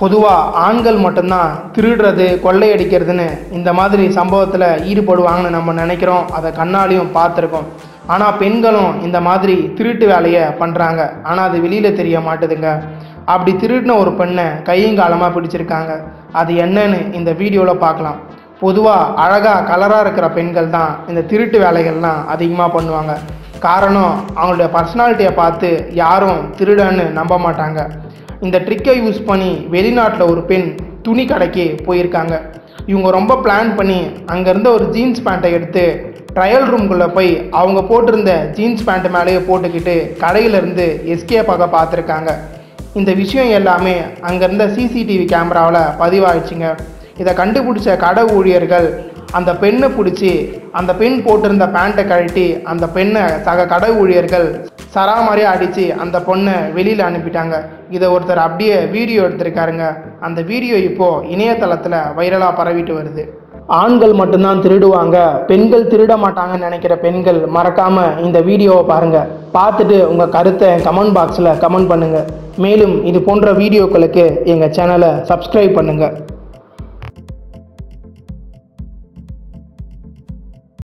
பொதுவாக ஆண்கள் மட்டும்தான் திருடுறது கொள்ளையடிக்கிறதுன்னு இந்த மாதிரி சம்பவத்தில் ஈடுபடுவாங்கன்னு நம்ம நினைக்கிறோம். அதை கண்ணாலையும் பார்த்துருக்கோம். ஆனால் பெண்களும் இந்த மாதிரி திருட்டு வேலையை பண்ணுறாங்க ஆனால் அது வெளியில் தெரிய மாட்டுதுங்க. அப்படி திருடின ஒரு பெண்ணை கையும் காலமாக பிடிச்சிருக்காங்க. அது என்னன்னு இந்த வீடியோவில் பார்க்கலாம். பொதுவாக அழகாக கலராக இருக்கிற பெண்கள் தான் இந்த திருட்டு வேலைகள்லாம் அதிகமாக பண்ணுவாங்க. காரணம் அவங்களுடைய பர்சனாலிட்டியை பார்த்து யாரும் திருடன்னு நம்ப மாட்டாங்க. இந்த ட்ரிக்கை யூஸ் பண்ணி வெளிநாட்டில் ஒரு பெண் துணி கடைக்கு போயிருக்காங்க. இவங்க ரொம்ப பிளான் பண்ணி அங்கேருந்து ஒரு ஜீன்ஸ் பேண்ட்டை எடுத்து ட்ரையல் ரூம்குள்ளே போய் அவங்க போட்டிருந்த ஜீன்ஸ் பேண்ட் மேலேயே போட்டுக்கிட்டு கடையிலேருந்து எஸ்கேப்பாக பார்த்துருக்காங்க. இந்த விஷயம் எல்லாமே அங்கேருந்த சிசிடிவி கேமராவில் பதிவாகிடுச்சுங்க இதை கண்டுபிடிச்ச கடை ஊழியர்கள் அந்த பெண்ணை பிடிச்சி அந்த பெண் போட்டிருந்த பேண்ட்டை கழட்டி அந்த பெண்ணை சக கடை ஊழியர்கள் சராமாரியாக அடித்து அந்த பொண்ணை வெளியில் அனுப்பிட்டாங்க. இதை ஒருத்தர் அப்படியே வீடியோ எடுத்திருக்காருங்க. அந்த வீடியோ இப்போது இணையதளத்தில் வைரலாக பரவிட்டு வருது. ஆண்கள் மட்டும்தான் திருடுவாங்க. பெண்கள் திருட மாட்டாங்கன்னு நினைக்கிற பெண்கள் மறக்காமல் இந்த வீடியோவை பாருங்கள் பார்த்துட்டு உங்கள் கருத்தை கமெண்ட் பாக்ஸில் கமெண்ட் பண்ணுங்கள் மேலும் இது போன்ற வீடியோக்களுக்கு எங்கள் சேனலை சப்ஸ்கிரைப் பண்ணுங்கள்